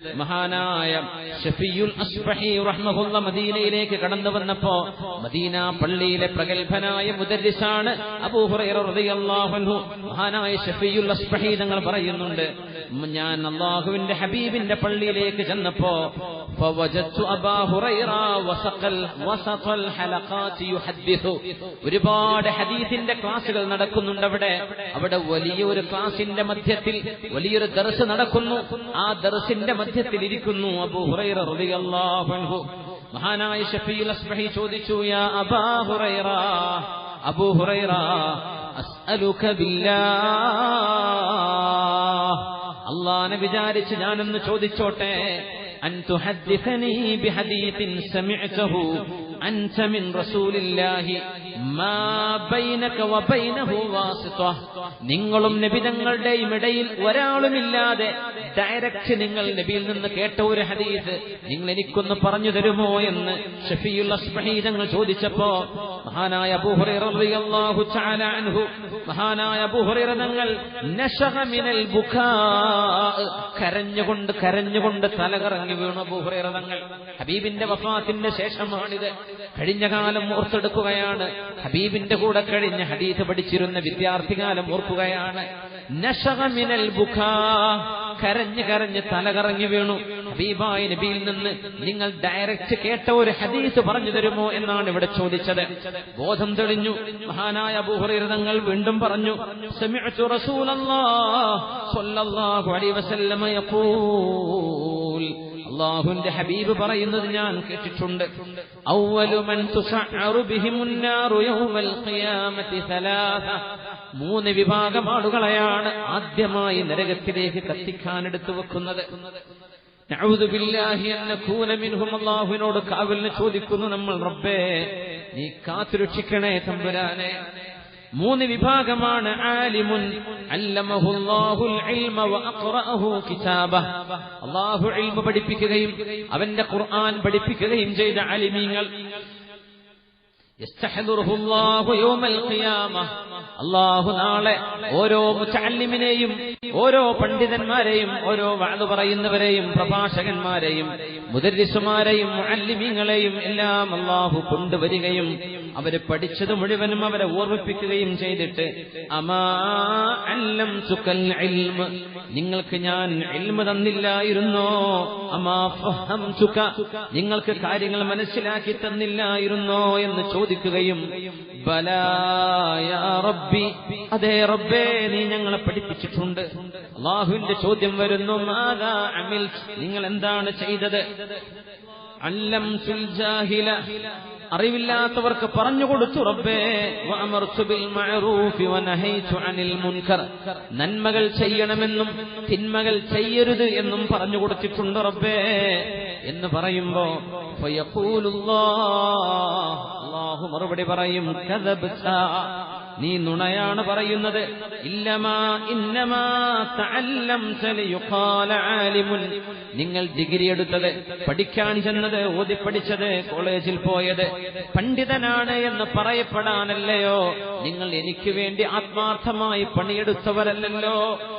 മഹാനായ ഷഫിയുൽ അസ്ബഹി റഹ്മഹുള്ള മദീനയിലേക്ക് കടന്നു വന്നപ്പോ മദീന പള്ളിയിലെ പ്രഗത്ഭനായ മുദരിസാണ് അബൂഹുറു മഹാനായ ഷഫിയുൽ അസ്ബഹി ഞങ്ങൾ പറയുന്നുണ്ട് ഞാൻ അള്ളാഹുവിന്റെ ഹബീബിന്റെ പള്ളിയിലേക്ക് ചെന്നപ്പോ ഒരുപാട് ഹദീസിന്റെ ക്ലാസുകൾ നടക്കുന്നുണ്ട് അവിടെ. അവിടെ വലിയൊരു ക്ലാസിന്റെ മധ്യത്തിൽ വലിയൊരു ദർസ് നടക്കുന്നു. ആ ദർശിന്റെ മധ്യത്തിൽ ഇരിക്കുന്നു അബൂ ഹുറൈറ റളിയല്ലാഹു അൻഹു മഹാനായ ഷഫീൽ അസ്ബഹി ചോദിച്ചു യാ അബാ ഹുറൈറ അബൂ ഹുറൈറ അസ്അലുക ബില്ലാഹ് അള്ളാനെ വിചാരിച്ച് ഞാനൊന്ന് ചോദിച്ചോട്ടെ أن تحدثني بحديث سمعته أنت من رسول الله നിങ്ങളും നബിതങ്ങളുടെയും ഇടയിൽ ഒരാളുമില്ലാതെ ഡയറക്റ്റ് നിങ്ങൾ നബിയിൽ നിന്ന് കേട്ട ഒരു ഹദീസ് നിങ്ങൾ എനിക്കൊന്ന് പറഞ്ഞു തരുമോ എന്ന് ഷഫിയുൽ അസ്മഹീദങ്ങൾ ചോദിച്ചപ്പോ മഹാനായ മഹാനായ ബുഹുറിറതങ്ങൾ കരഞ്ഞുകൊണ്ട് കരഞ്ഞുകൊണ്ട് തലകറങ്ങി വീണു ബുഹുറിറതങ്ങൾ ഹബീബിന്റെ വഫാത്തിന്റെ ശേഷമാണിത്. കഴിഞ്ഞ കാലം ഓർത്തെടുക്കുകയാണ്. ഹബീബിന്റെ കൂടെ കഴിഞ്ഞ് ഹദീസ് പഠിച്ചിരുന്ന വിദ്യാർത്ഥികാലം ഓർക്കുകയാണ്. നഷകമിനൽ മിനൽ കരഞ്ഞു കരഞ്ഞ് കരഞ്ഞ് തലകറങ്ങി വീണു. ഹബീബായ നബിയിൽ നിന്ന് നിങ്ങൾ ഡയറക്റ്റ് കേട്ട ഒരു ഹദീസ് പറഞ്ഞു തരുമോ എന്നാണ് ഇവിടെ ചോദിച്ചത്. ബോധം തെളിഞ്ഞു. മഹാനായ അബൂഹുറൈറ തങ്ങൾ വീണ്ടും പറഞ്ഞു സമിഅ്തു റസൂലല്ലാഹ് സ്വല്ലല്ലാഹു അലൈഹി വസല്ലമ യഖൂൽ. അള്ളാഹുവിന്റെ ഹബീബ് പറയുന്നത് ഞാൻ കേട്ടിട്ടുണ്ട്. മൂന്ന് വിഭാഗം ആളുകളെയാണ് ആദ്യമായി നരകത്തിലേക്ക് കത്തിക്കാൻ എടുത്തു വെക്കുന്നത് അള്ളാഹുവിനോട് കാവലിന് ചോദിക്കുന്നു നമ്മൾ റബ്ബേ നീ കാത്തുരക്ഷിക്കണേ തമ്പുരാനെ. മൂന്ന് വിഭാഗമാണ് ആലിമുൻ. അല്ലമഹുല്ലാഹുൽ ഇൽമ വഅഖറഹു കിതാബ. അല്ലാഹു ഇൽമ പഠിപ്പിക്കുകയും അവന്റെ ഖുർആൻ പഠിപ്പിക്കുകയും ചെയ്ത ആലിമീങ്ങൾ. യസ്തഹദുർഹുല്ലാഹു യൗമൽ ഖിയാമ. അല്ലാഹു നാളെ ഓരോ മുത്തല്ലിമിനെയും ഓരോ പണ്ഡിതന്മാരെയും ഓരോ വഅദ് പറയുന്നവരെയും പ്രഭാഷകന്മാരെയും മുദരിസുമാരെയും മുഅല്ലിമീങ്ങളെയും എല്ലാം അല്ലാഹു കൊണ്ടുവരികയും അവർ പഠിച്ചത് മുഴുവനും അവരെ ഓർമ്മിപ്പിക്കുകയും ചെയ്തിട്ട് അമാ അല്ലം സുക്കൽ നിങ്ങൾക്ക് ഞാൻ എൽമ തന്നില്ലായിരുന്നോ? അമാ ഫഹം ചുക്ക നിങ്ങൾക്ക് കാര്യങ്ങൾ മനസ്സിലാക്കി തന്നില്ലായിരുന്നോ എന്ന് ചോദിക്കുകയും റബ്ബി. അതേ റബ്ബേ നീ ഞങ്ങളെ പഠിപ്പിച്ചിട്ടുണ്ട്. അള്ളാഹുവിന്റെ ചോദ്യം വരുന്നു നിങ്ങൾ എന്താണ് ചെയ്തത്? അല്ലം ജാഹില. അറിവില്ലാത്തവർക്ക് പറഞ്ഞു കൊടുത്തു റബ്ബേ നന്മകൾ ചെയ്യണമെന്നും തിന്മകൾ ചെയ്യരുത് എന്നും പറഞ്ഞു കൊടുത്തിട്ടുണ്ട് റബ്ബേ. എന്ന് പറയുമ്പോ അല്ലാഹു മറുപടി പറയും നീ നുണയാണ് പറയുന്നത്. ഇല്ലമാ ഇന്നമാ നിങ്ങൾ ഡിഗ്രി എടുത്തത് പഠിക്കാൻ ചെന്നത് ഓതി പഠിച്ചത് കോളേജിൽ പോയത്. പണ്ഡിതനാണ് എന്ന് പറയപ്പെടാനല്ലയോ? നിങ്ങൾ എനിക്ക് വേണ്ടി ആത്മാർത്ഥമായി ഇലന്നാർ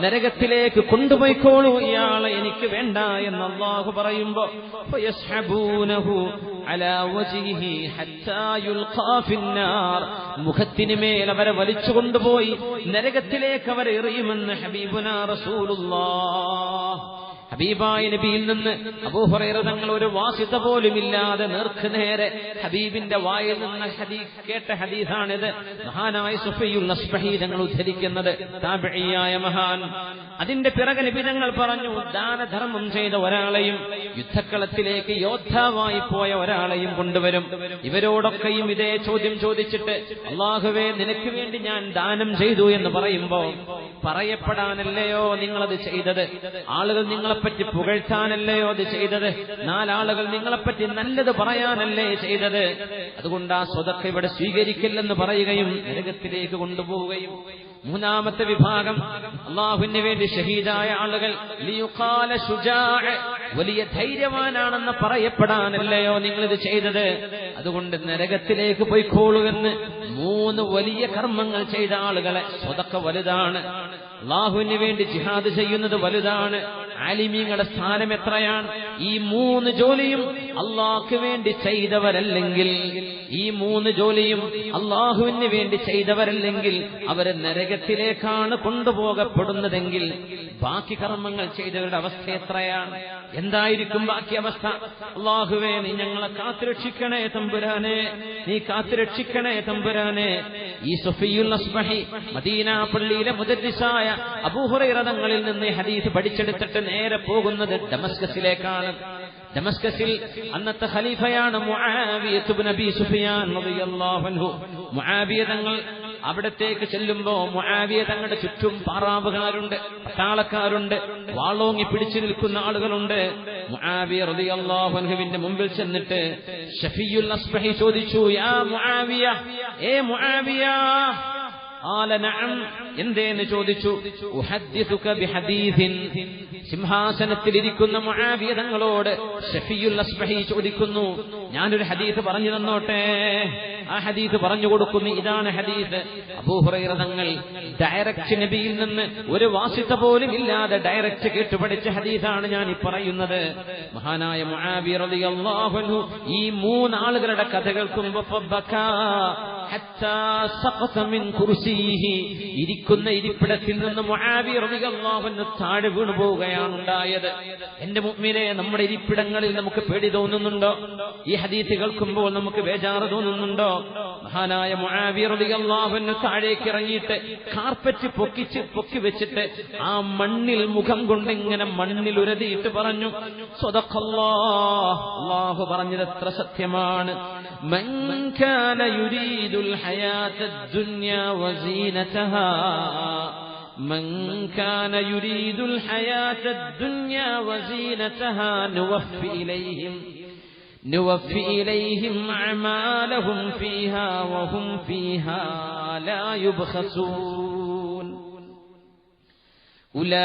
നരകത്തിലേക്ക് കൊണ്ടുപോയിക്കോളൂ ഇയാളെ എനിക്ക് വേണ്ട എന്ന് അള്ളാഹു പറയുമ്പോ മുഖത്തിന് മേൽ അവരെ വലിച്ചു കൊണ്ടുപോയി നരകത്തിലേക്ക് അവരെ എറിയുമെന്ന് ഹബീബുന റസൂലുള്ളാഹ്. ഹബീബായ നബിയിൽ നിന്ന് അബൂഹുറൈറ തങ്ങൾ ഒരു വാസിത പോലുമില്ലാതെ നേർക്ക് നേരെ ഹബീബിന്റെ വായിൽ നിന്ന് ഹദീസ് കേട്ട ഹദീസാണിത്. മഹാനായ സുഫിയുൽ അസ്ബഹി തങ്ങൾ ഉദ്ധരിക്കുന്നത് താപഴിയായ മഹാൻ. അതിന്റെ പിറകെ നബി തങ്ങൾ പറഞ്ഞു ദാനധർമ്മം ചെയ്ത ഒരാളെയും യുദ്ധക്കളത്തിലേക്ക് യോദ്ധാവായി പോയ ഒരാളെയും കൊണ്ടുവരും. ഇവരോടൊക്കെയും ഇതേ ചോദ്യം ചോദിച്ചിട്ട് അള്ളാഹുവേ നിനക്ക് വേണ്ടി ഞാൻ ദാനം ചെയ്തു എന്ന് പറയുമ്പോ പറയപ്പെടാനല്ലയോ നിങ്ങളത് ചെയ്തത്? ആളുകൾ നിങ്ങളെപ്പറ്റി പുകഴ്ത്താനല്ലയോ അത് ചെയ്തത്? നാലാളുകൾ നിങ്ങളെപ്പറ്റി നല്ലത് പറയാനല്ലേ ചെയ്തത്? അതുകൊണ്ട് ആ സ്വതക്ക ഇവിടെ സ്വീകരിക്കില്ലെന്ന് പറയുകയും നരകത്തിലേക്ക് കൊണ്ടുപോവുകയും. മൂന്നാമത്തെ വിഭാഗം അള്ളാഹുവിന് വേണ്ടി ഷഹീദായ ആളുകൾ വലിയ ധൈര്യവാനാണെന്ന് പറയപ്പെടാനല്ലയോ നിങ്ങളിത് ചെയ്തത്? അതുകൊണ്ട് നരകത്തിലേക്ക് പോയിക്കോളുവെന്ന് മൂന്ന് വലിയ കർമ്മങ്ങൾ ചെയ്ത ആളുകളെ സ്വതക്ക വലുതാണ്. അള്ളാഹുവിന് വേണ്ടി ജിഹാദ് ചെയ്യുന്നത് വലുതാണ്. ആലിമീങ്ങളുടെ സ്ഥാനം എത്രയാണ്? ഈ മൂന്ന് ജോലിയും അള്ളാഹ്ക്ക് വേണ്ടി ചെയ്തവരല്ലെങ്കിൽ ഈ മൂന്ന് ജോലിയും അള്ളാഹുവിന് വേണ്ടി ചെയ്തവരല്ലെങ്കിൽ അവരെ നരകത്തിലേക്കാണ് കൊണ്ടുപോകപ്പെടുന്നതെങ്കിൽ ബാക്കി കർമ്മങ്ങൾ ചെയ്തവരുടെ അവസ്ഥ എത്രയാണ്? എന്തായിരിക്കും ബാക്കി അവസ്ഥ? അള്ളാഹുവേ നീ ഞങ്ങളെ കാത്തുരക്ഷിക്കണേ തമ്പുരാനെ. നീ കാത്തുരക്ഷിക്കണേ തമ്പുരാനെ. ഈ സുഫിയുൽ അസ്ബഹി മദീന പള്ളിയിലെ മുദരിസായ അബൂഹുറൈറതങ്ങളിൽ നിന്ന് ഈ ഹദീസ് പഠിച്ചെടുത്തിട്ട് നേരെ പോകുന്നത് ഡമസ്കസിലേക്കാണ് ഡമസ്കസിൽ അന്നത്തെ ഖലീഫയാണ് തങ്ങൾ അവിടത്തേക്ക് ചെല്ലുമ്പോ മുഹാബിയ തങ്ങളുടെ ചുറ്റും പാറാവുകാരുണ്ട് പട്ടാളക്കാരുണ്ട് വാളോങ്ങി പിടിച്ചു നിൽക്കുന്ന ആളുകളുണ്ട്. മുഹാബിയ റതിയാഹുവിന്റെ മുമ്പിൽ ചെന്നിട്ട് ഷഫിയുൽ അസ്ബഹി ചോദിച്ചു യാ മുആവിയ ഏ മുആവിയ എന്തേന്ന് ചോദിച്ചു? സിംഹാസനത്തിലിരിക്കുന്ന മുആവിയ തങ്ങളോട് ഷഫിയുൽ അസ്ബഹി ചോദിക്കുന്നു. ഞാനൊരു ഹദീസ് പറഞ്ഞു തന്നോട്ടെ? ആ ഹദീസ് പറഞ്ഞു കൊടുക്കുന്നു. ഇതാണ് ഹദീസ്. അബൂഹുറൈറ തങ്ങൾ ഡയറക്റ്റ് നബിയിൽ നിന്ന് ഒരു വാസിത്ത പോലും ഇല്ലാതെ ഡയറക്റ്റ് കേട്ടുപഠിച്ച ഹദീസാണ് ഞാൻ ഈ പറയുന്നത്. മഹാനായ അൻഹു ഈ മൂന്നാളുകളുടെ കഥ കേൾക്കുമ്പോ കുർസിയിഹി ഇരിക്കുന്ന ഇരിപ്പിടത്തിൽ നിന്ന് റളിയല്ലാഹു അൻഹു താഴെ വീണു പോവുകയാണ് ഉണ്ടായത് എന്റെ മുമ്മിനെ നമ്മുടെ ഇരിപ്പിടങ്ങളിൽ നമുക്ക് പേടി തോന്നുന്നുണ്ടോ? ഈ ഹദീസ് കേൾക്കുമ്പോൾ നമുക്ക് ബേജാറ് തോന്നുന്നുണ്ടോ? മഹാനായ റളിയല്ലാഹു അൻഹു താഴേക്ക് ഇറങ്ങിയിട്ട് കാർപ്പറ്റ് പൊക്കിച്ച് പൊക്കി വെച്ചിട്ട് ആ മണ്ണിൽ മുഖം കൊണ്ട് ഇങ്ങനെ മണ്ണിൽ ഉരതിയിട്ട് പറഞ്ഞു സ്വതക്കല്ലാഹു പറഞ്ഞത് എത്ര സത്യമാണ്. മൻ കാന യുരീദുൽ ഹയാത്തദ് ദുനിയ وزينتها من كان يريد الحياة الدنيا وزينتها نوف إليهم نوف إليهم أعمالهم فيها وهم فيها لا يبخسون. أولئك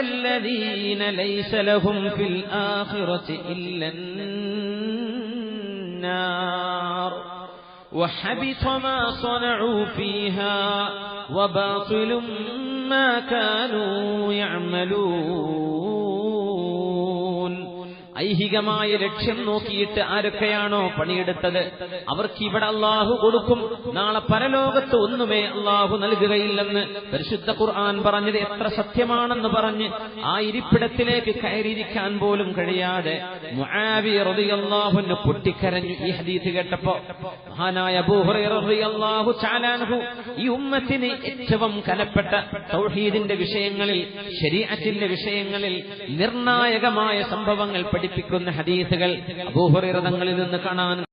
الذين ليس لهم في الآخرة إلا النار. وحبط ما صنعوا فيها وباطل ما كانوا يعملون. ഐഹികമായ ലക്ഷ്യം നോക്കിയിട്ട് ആരൊക്കെയാണോ പണിയെടുത്തത്? അവർക്ക് ഇവിടെ അള്ളാഹു കൊടുക്കും. നാളെ പരലോകത്ത് ഒന്നുമേ അള്ളാഹു നൽകുകയില്ലെന്ന് പരിശുദ്ധ ഖുർആൻ പറഞ്ഞത് എത്ര സത്യമാണെന്ന് പറഞ്ഞ് ആ ഇരിപ്പിടത്തിലേക്ക് കയറിയിരിക്കാൻ പോലും കഴിയാതെ പൊട്ടിക്കരഞ്ഞു ഈ ഹദീത് കേട്ടപ്പോ. മഹാനായ അബൂഹുറു ചാലാൻഹു ഈ ഉമ്മത്തിന് ഏറ്റവും കലപ്പെട്ട തൗഹീദിന്റെ വിഷയങ്ങളിൽ ശരീഅത്തിന്റെ വിഷയങ്ങളിൽ നിർണായകമായ സംഭവങ്ങൾ പഠിപ്പിക്കുന്ന ഹദീസുകൾ അബൂഹുറ തങ്ങളിൽ നിന്ന് കാണാൻ